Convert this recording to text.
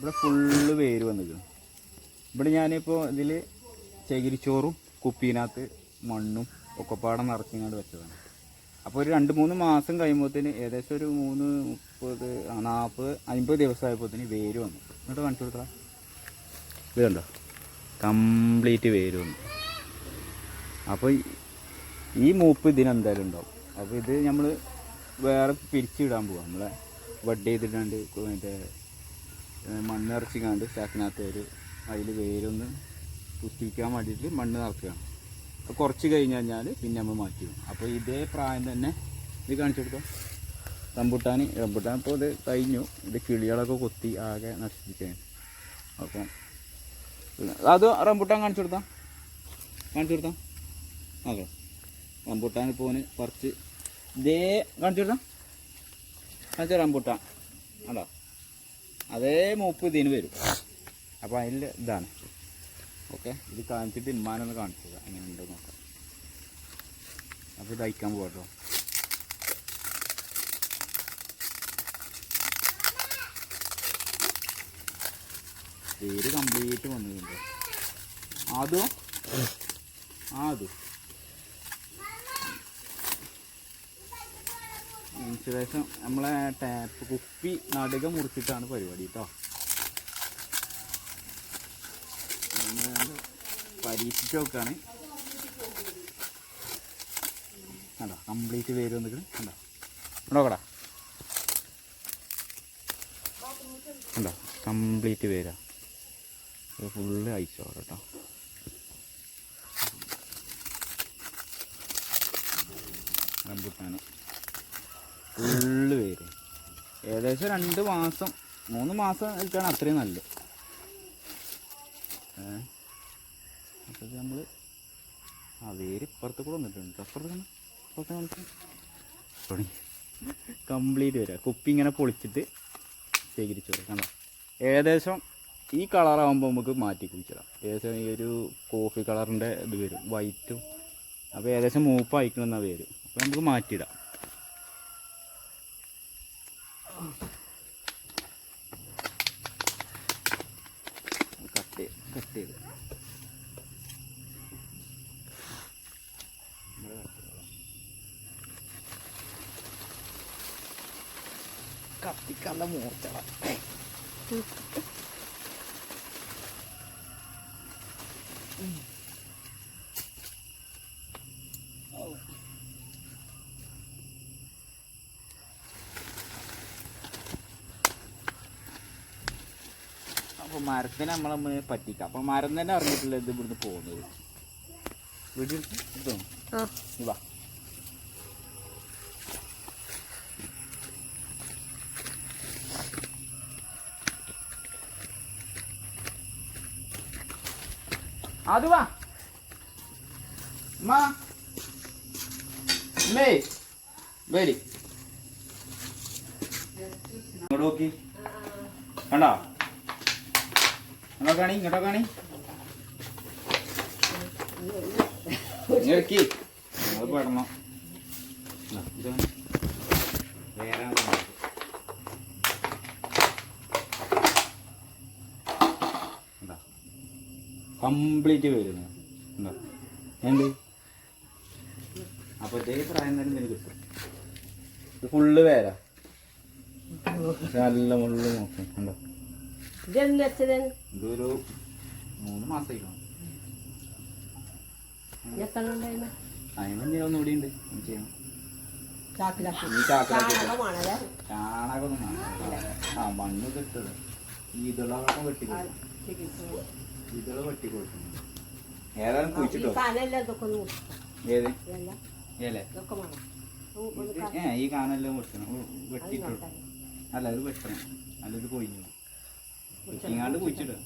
ഇവിടെ ഫുള്ള് വേര് വന്നിരിക്കുന്നു. ഇവിടെ ഞാനിപ്പോൾ ഇതിൽ ചകിരിച്ചോറും കുപ്പീനകത്ത് മണ്ണും ഒക്കെ പാടം നിറച്ചിങ്ങാണ്ട് വെച്ചതാണ്. അപ്പോൾ ഒരു രണ്ട് മൂന്ന് മാസം കഴിയുമ്പോഴത്തേന് ഏകദേശം ഒരു മൂന്ന് മുപ്പത് നാൽപ്പത് ദിവസം ദിവസമായപ്പോഴത്തേന് വേര് വന്നു. എന്നിട്ട് കാണിച്ചു കൊടുക്കാം ഇത് കണ്ടോ? കംപ്ലീറ്റ് വേര് വന്നു. അപ്പോൾ ഈ മൂപ്പ് ഇതിനെന്തായാലും ഉണ്ടാവും. അപ്പോൾ ഇത് നമ്മൾ വേറെ പിരിച്ചിടാൻ പോവാം. നമ്മളെ വഡ് ചെയ്തിട്ടാണ്ട് മറ്റേ ഏഹ് മണ്ണ് നിറച്ചിക്കാണ്ട് ചാക്കിനകത്ത് ഒരു അതിൽ വേരൊന്ന് കുത്തിക്കാൻ വേണ്ടിയിട്ട് മണ്ണ് നിറക്കുകയാണ് അപ്പോൾ കുറച്ച് കഴിഞ്ഞ് കഴിഞ്ഞാൽ പിന്നെ നമ്മൾ മാറ്റി അപ്പോൾ ഇതേ പ്രായം തന്നെ ഇത് കാണിച്ചു കൊടുക്കാം റംബുട്ടാൻ റംബുട്ടാൻ ഇപ്പോൾ ഇത് കഴിഞ്ഞു. ഇത് കിളികളൊക്കെ കൊത്തി ആകെ നശിപ്പിക്കാൻ അപ്പം അത് റംബുട്ടാൻ കാണിച്ചു കൊടുത്താം? കാണിച്ചു കൊടുത്താം? ഓക്കെ റംബുട്ടാൻ ഓന് കുറച്ച് ഇതേ കാണിച്ചു കൊടുത്താം? കാണിച്ചു റംബുട്ടാൻ. കണ്ടോ? അതേ മൂപ്പ് ഇതിന് വരും. അപ്പോൾ അതിൽ ഇതാണ്. ഓക്കെ? ഇത് കാണിച്ചിട്ട് ഇമ്മാനൊന്ന് കാണിച്ചത്. അങ്ങനെ ഉണ്ടോ നോക്കാം. അപ്പോൾ ഇത് അയക്കാൻ പോകട്ടോ പേര് കംപ്ലീറ്റ് വന്നിട്ടുണ്ട്. അതോ ആദു. ഇൻസുലേഷൻ നമ്മളെ ടാപ്പ് കുപ്പി നടുക മുറിച്ചിട്ടാണ് പരിപാടി കേട്ടോ പരീക്ഷിച്ച് നോക്കുകയാണ് കണ്ടോ? കംപ്ലീറ്റ് വേര് വന്നിട്ട് കണ്ടോ? നോക്കടാ. കണ്ടോ? കംപ്ലീറ്റ് വേരാ ഫുള്ള് അയച്ചോ കേട്ടോ റംബുട്ടാന്. ഫുള്ള് പേര്. ഏകദേശം രണ്ട് മാസം മൂന്ന് മാസം നിൽക്കുകയാണ് അത്രയും നല്ലത്. അപ്പോൾ നമ്മൾ ആ വേര് ഇപ്പുറത്ത് കൂടെ വന്നിട്ടുണ്ട് അപ്പുറത്ത് അപ്പുറത്തെ തുടങ്ങി. കംപ്ലീറ്റ് വരിക കുപ്പി ഇങ്ങനെ പൊളിച്ചിട്ട് ശേഖരിച്ചു കണ്ടോ? ഏകദേശം ഈ കളറാകുമ്പോൾ നമുക്ക് മാറ്റി കുടിച്ചിടാം ഏകദേശം ഈ ഒരു കോഫി കളറിന്റെ ഇത് വരും. വൈറ്റും അപ്പോൾ ഏകദേശം മൂപ്പ് അയക്കണമെന്നാണ് വരും അപ്പോൾ നമുക്ക് മാറ്റിയിടാം. ってるってる勝ってかだもんお茶は。うん അപ്പോൾ മരത്തിനെ നമ്മളെ പറ്റിക്കാം. അപ്പോൾ മരം തന്നെ അറിഞ്ഞിട്ടില്ല ഇത് ഇവിടുന്ന് പോകുന്നത്. വീട്ടിൽ വാ. അത് വാ. മാ മേ വരി ഇങ്ങോട്ട് നോക്കി. കണ്ടോ? ഇങ്ങോട്ടോ കാണി ഇങ്ങോട്ടോ കാണി. ഇറക്കി അത് പെടണം. കംപ്ലീറ്റ് വരുന്നു. എന്താ എന്ത്? അപ്പൊ ഇതേ പ്രായം തന്നെ എനിക്ക് കിട്ടും. ഇത് ഫുള്ള് വേരാ നല്ല മുള്ളു നോക്കും. കണ്ടോ? ഇതെന്ത് വെച്ചത് ഇതൊരു മൂന്ന് മാസം കാണും എത്ര ഉണ്ടായിരുന്നു അതിന് ഒന്നുകൂടി ഉണ്ട് ചെയ്യണം. ആ മണ്ണ് കിട്ടത് ഈതുളകളൊക്കെ വെട്ടി ഈതുള വെട്ടി കൊടുക്കും ഏതായാലും കുഴിച്ചിട്ടോ? ഏത്? ഏലേ? ഏ ഈ കാനെല്ലാം വെട്ടണം. വെട്ടിട്ടോ അല്ല ഇത് വെട്ടണം. അല്ല ഇത് കൊഴിഞ്ഞു. വെട്ടിങ്ങാണ്ട് കുഴിച്ചിട്ടോ